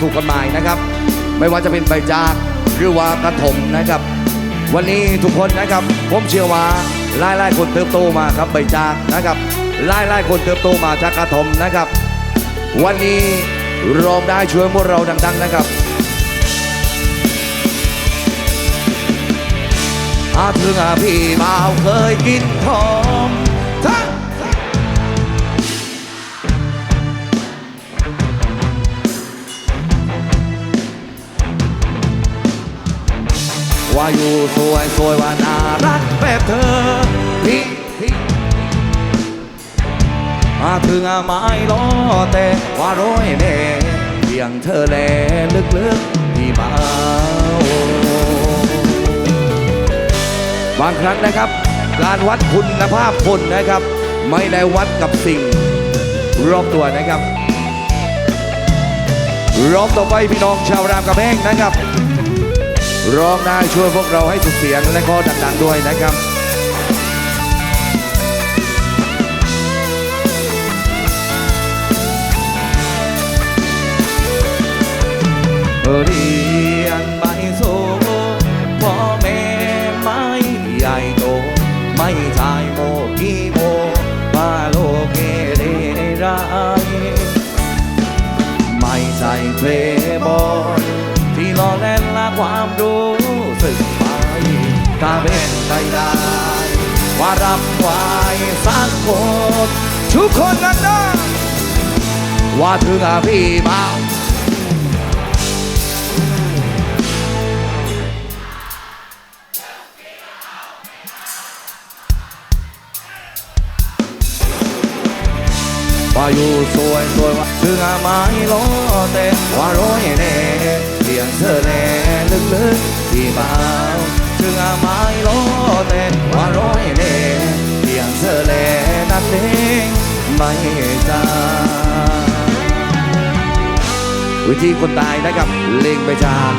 ถูกกฎหมายนะครับ ไม่ว่าจะเป็นใบจากหรือว่ากระถมนะครับ วันนี้ทุกคนนะครับ ผมเชื่อว่าหลายหลายคนเติบโตมาครับใบจากนะครับหลายหลายคนเติบโตมาจากกระถมนะครับ วันนี้รองได้ช่วยพวกเราดัง ๆ นะครับอาถึงอาพี่บ่าวเคยกินทอง ว่าอยู่สวยสวยว่าน่ารักแบบเธอพี่พี่อาถึงอไม้ล้อแต่ว่าร้อยเน่เพียงเธอแลลึกๆพี่บ่าบางครั้งนะครับ การวัดคุณภาพคนนะครับ ไม่ได้วัดกับสิ่ง รอบตัวนะครับรอบต่อไปพี่น้องชาวรามกระแพงนะครับ ร้องได้ช่วยพวกเราให้สุดเสียงและก็ดังๆด้วยนะครับเรียนไม่สูงพ่อแม่ไม่ใหญ่โตไม่ชายโมกีโมปาโลเกเรไรไม่ใช่เพลย์บอที่ล้อเล่นละ ความรู้สึกไปถ้าเป็นไปได้ ว่ารับไว้สักคนทุกคนนั้นนะว่าถึงอาพี่เมาว่าอยู่สวยสวยว่าถึงอาไม้ล้อแต่ว่าร้อยแน่เสียงเธอแน่ ลึกที่เบาถึงอาไม้ล้อแต่ว่าร้อยแน่เพียงเธอแน่นัดเองไม่จางวิธีคนตายนะครับเล็งไปจาก